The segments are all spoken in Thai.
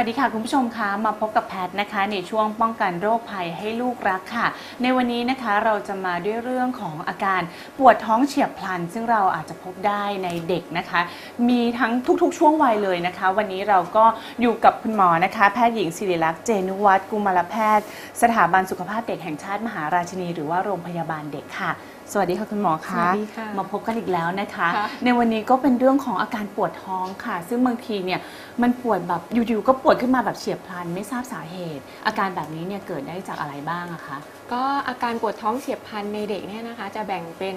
สวัสดีค่ะคุณผู้ชมคะมาพบกับแพทย์นะคะในช่วงป้องกันโรคภัยให้ลูกรักค่ะ ในวันนี้นะคะเราจะมาด้วยเรื่องของอาการปวดท้องเฉียบพลัน ซึ่งเราอาจจะพบได้ในเด็กนะคะ มีทั้งทุกๆ ช่วงวัยเลยนะคะ วันนี้เราก็อยู่กับคุณหมอนะคะ แพทย์หญิงศิริลักษณ์เจนุวัฒน์กุมารแพทย์ สถาบันสุขภาพเด็กแห่งชาติมหาราชินี หรือว่าโรงพยาบาลเด็กค่ะ สวัสดีค่ะคุณหมอคะสวัสดีค่ะมาพบกันอีกแล้วนะคะ ค่ะในวันนี้ก็เป็นเรื่องของอาการปวดท้องค่ะ ซึ่งบางทีเนี่ยมันปวดแบบอยู่ๆก็ปวดขึ้นมาแบบเฉียบพลันไม่ทราบสาเหตุ อาการแบบนี้เนี่ยเกิดได้จากอะไรบ้างอะคะ ก็อาการปวดท้องเฉียบพลันในเด็กเนี่ยนะคะ จะแบ่งเป็น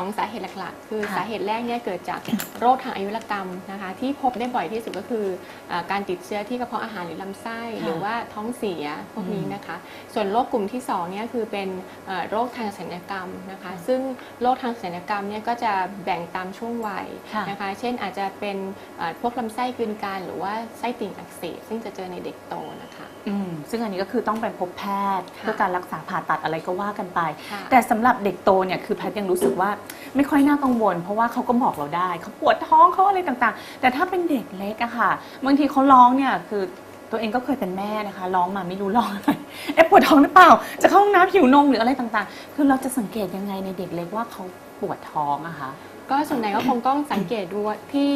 2สาเหตุหลักๆ คือค่ะ สาเหตุแรกเนี่ยเกิดจากโรคทางอายุรกรรมนะคะ ที่พบได้บ่อยที่สุดก็คืออาการติดเชื้อที่กระเพาะอาหารหรือลำไส้หรือว่าท้องเสียพวกนี้นะคะ ส่วนโรคกลุ่มที่2เนี่ยคือเป็นเอ่อโรคทางศัลยกรรมนะคะ ซึ่งโรคทางศัลยกรรมเนี่ยก็จะแบ่งตามช่วงวัยค่ะนะคะ เช่นอาจจะเป็นเอ่อพวกลำไส้กลืนการหรือว่าไส้ติ่งอักเสบซึ่งจะเจอในเด็กโตนะคะ อืมซึ่งอันนี้ก็คือต้องไปพบแพทย์ค่ะ เพื่อการรักษาผ่าตัดอะไรก็ว่ากันไป ค่ะ แต่สำหรับเด็กโตเนี่ยคือแพทย์ยังรู้สึกว่าไม่ค่อยน่ากังวล เพราะว่าเขาก็บอกเราได้เขาปวดท้องเขาอะไรต่างๆ แต่ถ้าเป็นเด็กเล็กอะค่ะบางทีเขาร้องเนี่ยคือตัวเองก็เคยเป็นแม่นะคะร้องมาไม่รู้ร้องอะไรเอ๊ะปวดท้องหรือเปล่า จะเข้าห้องน้ำหิวนมหรืออะไรต่างๆ คือเราจะสังเกตยังไงในเด็กเล็กว่าเขาปวดท้องอะคะ ก็ส่วนใหญ่ก็คงต้องสังเกตดูว่าที่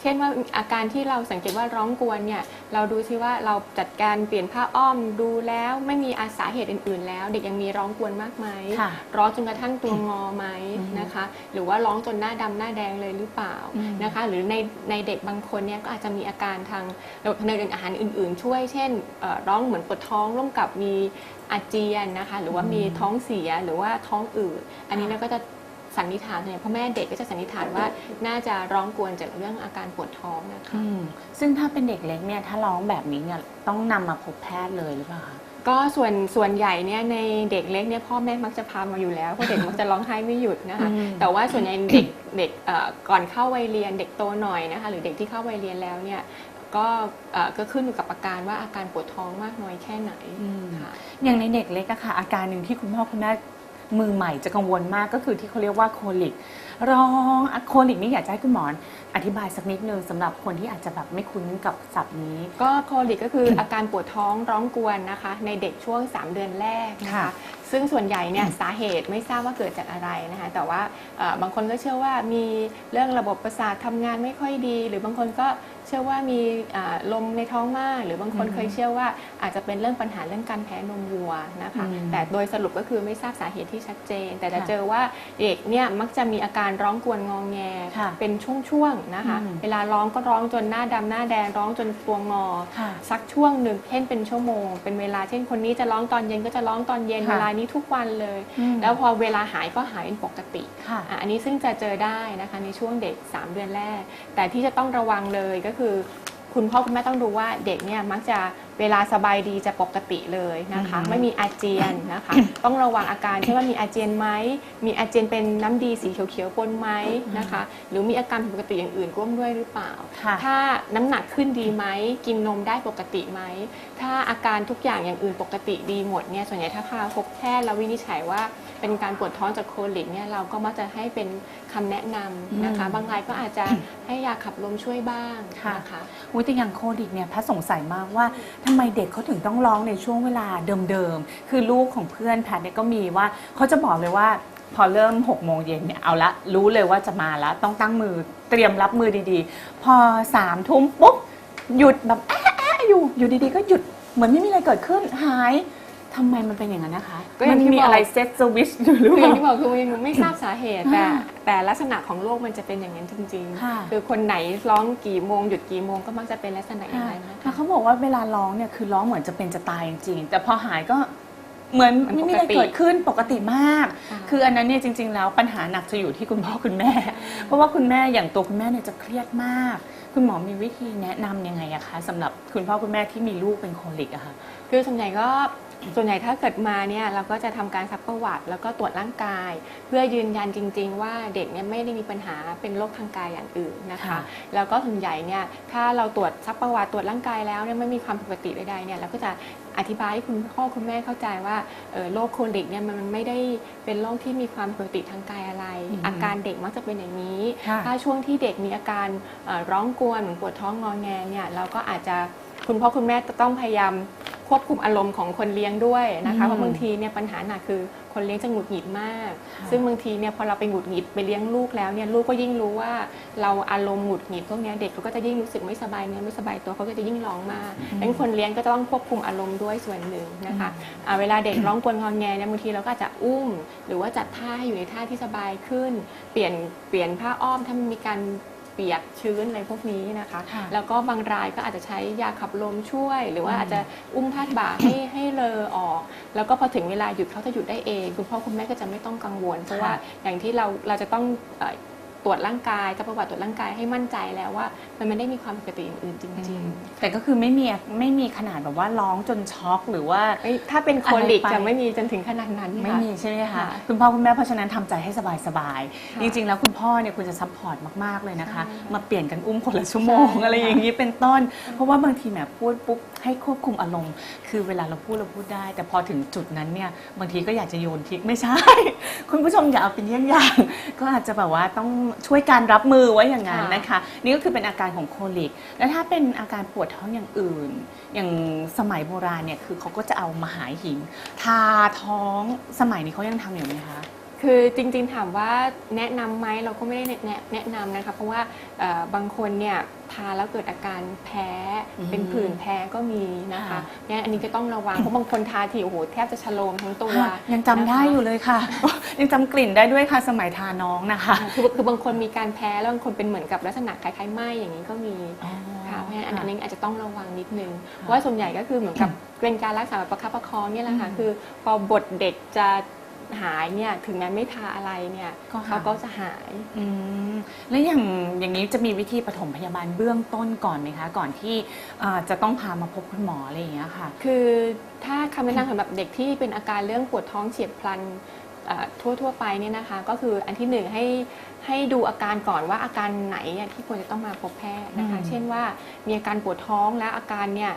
เช่นว่าอาการที่เราสังเกตว่าร้องกวนเนี่ยเราดูซิว่าเราจัดการเปลี่ยนผ้าอ้อมดูแล้วไม่มีอาสาเหตุอื่น ๆ แล้ว เด็กยังมีร้องกวนมากไหมค่ะร้องจนกระทั่งตัวงอไหมอือฮึนะคะ หรือว่าร้องจนหน้าดำหน้าแดงเลยหรือเปล่าอืมนะคะ หรือในในเด็กบางคนเนี่ยก็อาจจะมีอาการทางระบบทางเดินอาหารอื่น ๆ ช่วยเช่นเอ่อร้องเหมือนปวดท้องร่วมกับมีอาเจียนนะคะ หรือว่ามีท้องเสียหรือว่าท้องอืดอันนี้เนี่ยก็จะ สันนิษฐานเนี่ยพ่อแม่เด็กก็จะสันนิษฐานว่าน่าจะร้องกวนจากเรื่องอาการปวดท้องนะคะอืมซึ่งถ้าเป็นเด็กเล็กเนี่ยถ้าร้องแบบนี้เนี่ยต้องนำมาพบแพทย์เลยหรือเปล่าคะ ก็ส่วนส่วนใหญ่เนี่ยในเด็กเล็กเนี่ยพ่อแม่มักจะพามาอยู่แล้วเพราะเด็กมักจะร้องไห้ไม่หยุดนะคะอืม แต่ว่าส่วนใหญ่เด็กเด็กเอ่อก่อนเข้าวัยเรียนเด็กโตหน่อยนะคะหรือเด็กที่เข้าวัยเรียนแล้วเนี่ยก็เอ่อก็ขึ้นอยู่กับอาการว่าอาการปวดท้องมากน้อยแค่ไหนอืม ค่ะ อย่างในเด็กเล็กอะค่ะ อาการหนึ่งที่คุณพ่อคุณแม่ มือใหม่จะกังวลมากก็คือที่เขาเรียกว่าโคลิกร้องโคลิกนี่อยากจะให้คุณหมออธิบายสักนิดนึงสำหรับคนที่อาจจะแบบไม่คุ้นกับศัพท์นี้ ก็โคลิกก็คืออาการปวดท้องร้องกวนนะคะ ในเด็กช่วง 3 เดือนแรกนะคะ ซึ่งส่วนใหญ่เนี่ยสาเหตุไม่ทราบว่าเกิดจากอะไรนะคะแต่ว่าเอ่อบางคนก็เชื่อว่ามีเรื่องระบบประสาททำงานไม่ค่อยดี หรือบางคนก็เชื่อว่ามีอ่าลมในท้องมาก หรือบางคนอืมเคยเชื่อว่าอาจจะเป็นเรื่องปัญหาเรื่องการแพ้นมวัวนะคะอืมแต่โดยสรุปก็คือไม่ทราบสาเหตุที่ชัดเจน แต่จะค่ะเจอว่าเด็กเนี่ยมักจะมีอาการร้องกวนงองแงค่ะเป็นช่วงๆนะคะอืมเวลาร้องก็ร้องจนหน้าดำหน้าแดงร้องจนตัวงอค่ะสักช่วงหนึ่งเช่นเป็นชั่วโมง เป็นเวลาเช่นคนนี้จะร้องตอนเย็นก็จะร้องตอนเย็นค่ะเวลานี้ทุกวันเลยอืมแล้วพอเวลาหายก็หายเป็นปกติค่ะอะอันนี้ซึ่งจะเจอได้นะคะในช่วงเด็ก 3 เดือนแรก แต่ที่จะต้องระวังเลยก็คือ คุณพ่อคุณแม่ต้องดูว่าเด็กเนี่ยมักจะเวลาสบายดีจะปกติเลยนะคะอือฮึไม่มีอาเจียนนะคะ ต้องระวังอาการเช่นว่ามีอาเจียนไหมมีอาเจียนเป็นน้ำดีสีเขียวๆปนไหมนะคะ หรือมีอาการผิดปกติอย่างอื่นร่วมด้วยหรือเปล่าค่ะถ้าน้ำหนักขึ้นดีไหมกินนมได้ปกติไหมถ้าอาการทุกอย่างอย่างอื่นปกติดีหมดเนี่ยส่วนใหญ่ถ้าพาพบแพทย์แล้ววินิจฉัยว่า เป็นการปวดท้องจากโคลิกเนี่ยเราก็มักจะให้เป็นคำแนะนำนะคะอืมบางรายก็อาจจะให้ยาขับลมช่วยบ้างค่ะ นะคะ อุ้ยแต่อย่างโคดิกเนี่ยแพทย์สงสัยมากว่าทำไมเด็กเขาถึงต้องร้องในช่วงเวลาเดิมๆ คือลูกของเพื่อนแพทย์เนี่ยก็มีว่าเขาจะบอกเลยว่าพอเริ่ม6กโมงเย็นเนี่ยเอาละรู้เลยว่าจะมาแล้วต้องตั้งมือเตรียมรับมือดีๆ พอสามทุ่มปุ๊บหยุดแบบแอะแอะอยู่อยู่ดีๆ ก็หยุดเหมือนไม่มีอะไรเกิดขึ้นหาย ทำไมมันเป็นอย่างนั้นนะคะ ก็อย่างที่มันมีบอก อะไรเซตสวิชอยู่หรือคือเปอย่างล่าที่บอกคือยังไม่ทราบสาเหตุแต่อ่าแต่ลักษณะของโรคมันจะเป็นอย่างนั้นจริงค่ะ ๆคือคนไหนร้องกี่โมงหยุดกี่โมงก็มักจะเป็นลักษณะอย่างนั้นนะค่ะคะ เขาบอกว่าเวลาร้องเนี่ยคือร้องเหมือนจะเป็นจะตายจริงๆแต่พอหายก็เหมือนมันไม่มีอะไรปกติเกิดขึ้นปกติมาก ค่ะ คืออันนั้นเนี่ยจริง ๆ แล้วปัญหาหนักจะอยู่ที่คุณพ่อคุณแม่ เพราะว่าคุณแม่อย่างตัวคุณแม่เนี่ยจะเครียดมาก คุณหมอมีวิธีแนะนำยังไงอะคะสำหรับคุณพ่อคุณแม่ที่มีลูกเป็นโคลิกอะค่ะ คือส่วนใหญ่ก็ ส่วนใหญ่ถ้าเกิดมาเนี่ยเราก็จะทำการซักประวัติ แล้วก็ตรวจร่างกาย เพื่อยืนยันจริง ๆ ว่าเด็กเนี่ยไม่ได้มีปัญหาเป็นโรคทางกายอย่างอื่นนะคะค่ะแล้วก็ส่วนใหญ่เนี่ยถ้าเราตรวจซักประวัติตรวจร่างกายแล้วเนี่ยไม่มีความผิดปกติใดๆเนี่ยเราก็จะอธิบายให้คุณพ่อคุณแม่เข้าใจว่าเอ่อโรคโคลิกเนี่ยมันไม่ได้เป็นโรคที่มีความผิดปกติทางกายอะไรอืมอาการเด็กมักจะเป็นอย่างนี้ค่ะถ้าช่วงที่เด็กมีอาการเอ่อร้องกวนเหมือนปวดท้องงอแงเนี่ยเราก็อาจจะ คุณพ่อคุณแม่จะต้องพยายามควบคุมอารมณ์ของคนเลี้ยงด้วยนะคะอืมเพราะบางทีเนี่ยปัญหาหนักคือคนเลี้ยงจะหงุดหงิดมากค่ะซึ่งบางทีเนี่ยพอเราไปหงุดหงิดไปเลี้ยงลูกแล้วเนี่ยลูกก็ยิ่งรู้ว่าเราอารมณ์หงุดหงิดพวกเนี้ยเด็กเขาก็จะยิ่งรู้สึกไม่สบายเนื้อไม่สบายตัวเขาก็จะยิ่งร้องมากดังนั้นคนเลี้ยงก็จะต้องควบคุมอารมณ์ด้วยส่วนหนึ่งนะคะอ่าเวลาเด็กร้องกวนงอนแงเนี่ยบางทีเราก็อาจจะอุ้ม หรือว่าจัดท่าให้อยู่ในท่าที่สบายขึ้น เปลี่ยนเปลี่ยนผ้าอ้อมถ้ามันมีการ เปียกชื้นอะไรพวกนี้นะคะค่ะแล้วก็บางรายก็อาจจะใช้ยาขับลมช่วย หรือว่าอืมอาจจะอุ้มพาดบ่าให้ให้เลอออก แล้วก็พอถึงเวลาหยุดเขาจะหยุดได้เอง คุณพ่อคุณแม่ก็จะไม่ต้องกังวล เพราะว่าอย่างที่เราเราจะต้องเอ่อ ตรวจร่างกายกับประวัติตรวจร่างกายให้มั่นใจแล้วว่า มันไม่ได้มีความผิดปกติอื่นๆจริงแต่ก็คือไม่มีไม่มีขนาดแบบว่าร้องจนช็อกหรือว่าๆเอ้ยถ้าเป็นโคลิกอะไรไปจะไม่มีจนถึงขนาดนั้นไม่ค่ะมีใช่ไหมคะค่ะคุณพ่อคุณแม่เพราะฉะนั้นทำใจให้สบายสบายๆค่ะจริง ๆ แล้วคุณพ่อเนี่ยคุณจะซัพพอร์ตมากๆเลยนะคะใช่ค่ะมาเปลี่ยนกันอุ้มคนละชั่วโมงใช่อะไรอย่างนี้เป็นต้น เพราะว่าบางทีแหมพูดปุ๊บให้ควบคุมอารมณ์ คือเวลาเราพูดเราพูดได้ แต่พอถึงจุดนั้นเนี่ยบางทีก็อยากจะโยนทิ้งไม่ใช่ คุณผู้ชมอย่าเอาเป็นเยี่ยงอย่างก็อาจจะแบบว่าต้องช่วยการรับมือไว้อย่างนั้นค่ะนะคะ นี่ก็คือเป็นอาการของโคลิก แล้วถ้าเป็นอาการปวดท้องอย่างอื่น อย่างสมัยโบราณเนี่ยคือเขาก็จะเอามาหายหิน ทาท้องสมัยนี้เขายังทำอยู่ไหมคะคือจริงๆถามว่าแนะนำไหมเราก็ไม่ได้แนะแนะนำนะคะเพราะว่าเอ่อบางคนเนี่ยทาแล้วเกิดอาการแพ้อืม เป็นผื่นแพ้ก็มีนะคะค่ะเนี่ยอันนี้ก็ต้องระวังเพราะบางคนทาทีโอ้โหแทบจะชะโลมทั้งตัวค่ะยังจำได้อยู่เลยค่ะ ยังจำกลิ่นได้ด้วยค่ะสมัยทาน้องนะคะนะคะคือคือบางคนมีการแพ้แล้วบางคนเป็นเหมือนกับลักษณะคล้ายๆไหมอย่างนี้ก็มีค่ะเพราะฉะนั้นอันนี้อาจจะต้องระวังนิดนึงเพราะว่าส่วนใหญ่ก็คือเหมือนกับเป็นการรักษาแบบประคับประคองเนี่ยแหละค่ะอืมคือพอบทเด็กจะ หายเนี่ยถึงแม้ไม่ทาอะไรเนี่ยก็หาย เขาก็จะหาย อืมแล้วอย่างอย่างนี้จะมีวิธีปฐมพยาบาลเบื้องต้นก่อนไหมคะ ก่อนที่อ่าจะต้องพามาพบคุณหมออะไรอย่างเงี้ยค่ะ คือถ้าคำแนะนำสำหรับเด็กที่เป็นอาการเรื่องปวดท้องเฉียบพลันเอ่อทั่วๆไปเนี่ยนะคะ ก็คืออันที่หนึ่งให้ให้ดูอาการก่อนว่าอาการไหนเนี่ยที่ควรจะต้องมาพบแพทย์นะคะ อืม เช่นว่ามีอาการปวดท้องและอาการเนี่ย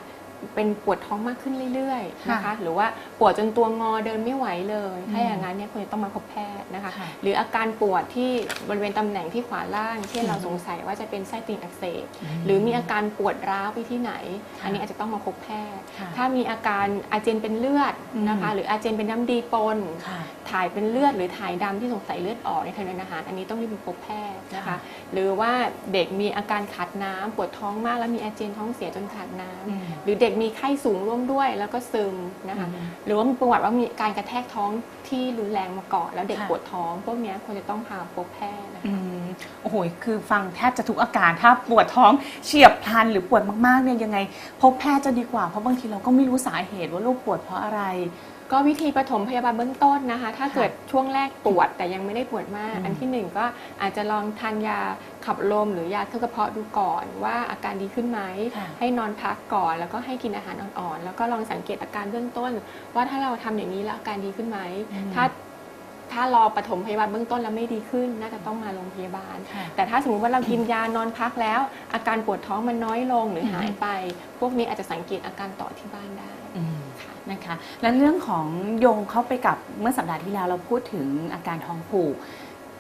เป็นปวดท้องมากขึ้นเรื่อยๆนะคะค่ะหรือว่าปวดจนตัวงอเดินไม่ไหวเลย ถ้าอืมอย่างนั้นเนี่ยควรจะต้องมาพบแพทย์นะคะค่ะหรืออาการปวดที่บริเวณตำแหน่งที่ขวาล่าง เช่นเราอืมสงสัยว่าจะเป็นไส้ติ่งอักเสบอืมหรือมีอาการปวดร้าวไปที่ไหนค่ะอันนี้อาจจะต้องมาพบแพทย์ค่ะถ้ามีอาการอาเจียนเป็นเลือดนะคะอืมหรืออาเจียนเป็นน้ำดีปนค่ะถ่ายเป็นเลือดหรือถ่ายดำที่สงสัยเลือดออกในทางเดินอาหาร อันนี้ต้องรีบไปพบแพทย์นะคะค่ะหรือว่าเด็กมีอาการขาดน้ำปวดท้องมากแล้วมีอาเจียนท้องเสียจนขาดน้ำอืมหรือเด็กมีไข้สูงร่วมด้วย แล้วก็ซึมนะคะอืมหรือว่ามีประวัติว่ามีการกระแทกท้องที่รุนแรงมาก่อนแล้วเด็กค่ะปวดท้อง พวกเนี้ยควรจะต้องพาพบแพทย์นะคะอืมโอ้โหคือฟังแทบจะทุกอาการถ้าปวดท้องเฉียบพลันหรือปวดมากๆเนี่ยยังไง พบแพทย์จะดีกว่าเพราะบางทีเราก็ไม่รู้สาเหตุว่าลูกปวดเพราะอะไร ก็วิธีปฐมพยาบาลเบื้องต้นนะคะ ถ้าเกิดช่วงแรกปวดแต่ยังไม่ได้ปวดมากอืมอันที่หนึ่งก็อาจจะลองทานยาขับลมหรือยาเคลือบกระเพาะดูก่อน ว่าอาการดีขึ้นไหมค่ะให้นอนพักก่อน แล้วก็ให้กินอาหารอ่อนๆ แล้วก็ลองสังเกตอาการเบื้องต้น ว่าถ้าเราทำอย่างนี้แล้วอาการดีขึ้นไหมอืมถ้าถ้ารอปฐมพยาบาลเบื้องต้นแล้วไม่ดีขึ้น น่าจะต้องมาโรงพยาบาลค่ะแต่ถ้าสมมติว่าเรากินยานอนพักแล้ว อาการปวดท้องมันน้อยลงหรืออืมหายไป พวกนี้อาจจะสังเกตอาการต่อที่บ้านได้อืม นะคะ และเรื่องของโยงเข้าไปกับเมื่อสัปดาห์ที่แล้วเราพูดถึงอาการท้องผูก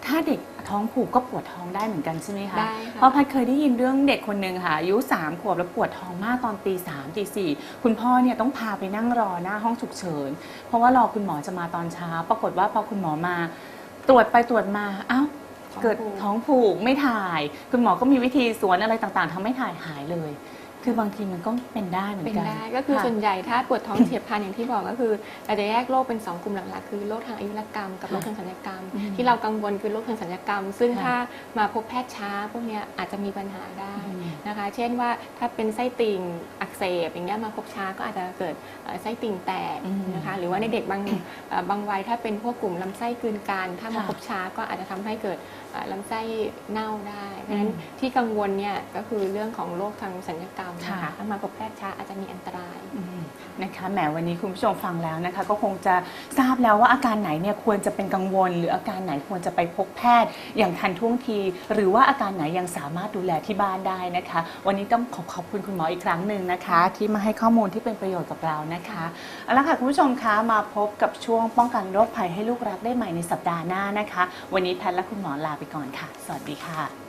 ถ้าเด็กท้องผูกก็ปวดท้องได้เหมือนกันใช่ไหมคะ ได้ค่ะ เพราะพัดเคยได้ยินเรื่องเด็กคนหนึ่งค่ะอายุสามขวบแล้วปวดท้องมากตอนตีสามตีสี่คุณพ่อเนี่ยต้องพาไปนั่งรอหน้าห้องฉุกเฉิน เพราะว่ารอคุณหมอจะมาตอนเช้า ปรากฏว่าพอคุณหมอมา ตรวจไปตรวจมาเอ้า ท้องผูกเกิดท้องผูกไม่ถ่าย คุณหมอก็มีวิธีสวนอะไรต่างๆทำให้ถ่ายหายเลย คือบางทีมันก็เป็นได้เหมือนเป็นกันได้ก็คือค่ะส่วนใหญ่ถ้าปวดท้องเฉียบพลันอย่างที่บอกก็คือเราจะแยกโรคเป็น 2 กลุ่มหลักๆ คือโรคทางอายุรกรรมกับโรคทางสัญญกรรมอืมที่เรากังวลคือโรคทางสัญญกรรม ซึ่งค่ะถ้ามาพบแพทย์ช้าพวกเนี้ยอาจจะมีปัญหาได้อืมนะคะ เช่นว่าถ้าเป็นไส้ติ่งอักเสบอย่างเงี้ยมาพบช้าก็อาจจะเกิดเอ่อไส้ติ่งแตกอืมนะคะหรือว่าในเด็กบางเอ่อบางวัยถ้าเป็นพวกกลุ่มลำไส้กลืนกันถ้ามาค่ะพบช้าก็อาจจะทำให้เกิดเอ่อลำไส้เน่าได้เพราะฉะนั้นอืมที่กังวลเนี่ยก็คือเรื่องของโรคทางสัญญกรรมนะค่ะคะถ้ามาพบแพทย์ช้าอาจจะมีอันตรายอืมนะคะแหมวันนี้คุณผู้ชมฟังแล้วนะคะ ก็คงจะทราบแล้วว่าอาการไหนเนี่ยควรจะเป็นกังวล หรืออาการไหนควรจะไปพบแพทย์อย่างทันท่วงที หรือว่าอาการไหนยังสามารถดูแลที่บ้านได้นะคะ วันนี้ต้องขอขอบคุณคุณหมออีกครั้งหนึ่งนะคะ ที่มาให้ข้อมูลที่เป็นประโยชน์กับเรานะคะเอาละค่ะคุณผู้ชมคะมาพบกับช่วงป้องกันโรคภัยให้ลูกรักได้ใหม่ในสัปดาห์หน้านะคะ วันนี้แพทย์และคุณหมอลาไปก่อนค่ะ สวัสดีค่ะ